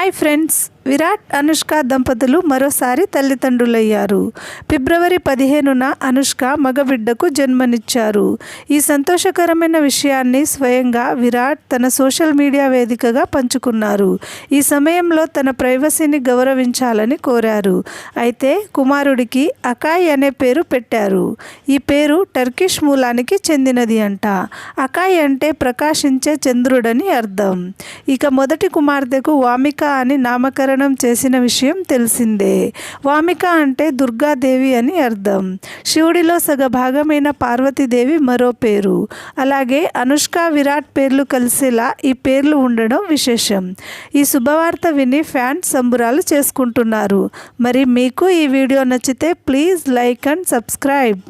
Hi friends. Virat Anushka దంపతులు మరోసారి తల్లిదండ్రులయ్యారు. ఫిబ్రవరి పదిహేనున అనుష్క మగబిడ్డకు జన్మనిచ్చారు. ఈ సంతోషకరమైన విషయాన్ని స్వయంగా విరాట్ తన సోషల్ మీడియా వేదికగా పంచుకున్నారు. ఈ సమయంలో తన ప్రైవసీని గౌరవించాలని కోరారు. అయితే కుమారుడికి అకాయ్ అనే పేరు పెట్టారు. ఈ పేరు టర్కిష్ మూలానికి చెందినది అంట. అకాయ్ అంటే ప్రకాశించే చంద్రుడని అర్థం. ఇక మొదటి కుమార్తెకు వామిక అని నామకరణం చేసిన విషయం తెలిసిందే. వామిక అంటే దుర్గాదేవి అని అర్థం. శివుడిలో సగ భాగమైన పార్వతీదేవి మరో పేరు. అలాగే అనుష్క విరాట్ పేర్లు కలిసేలా ఈ పేర్లు ఉండడం విశేషం. ఈ శుభవార్త విని ఫ్యాన్స్ సంబురాలు చేసుకుంటున్నారు. మరి మీకు ఈ వీడియో నచ్చితే ప్లీజ్ లైక్ అండ్ సబ్స్క్రైబ్.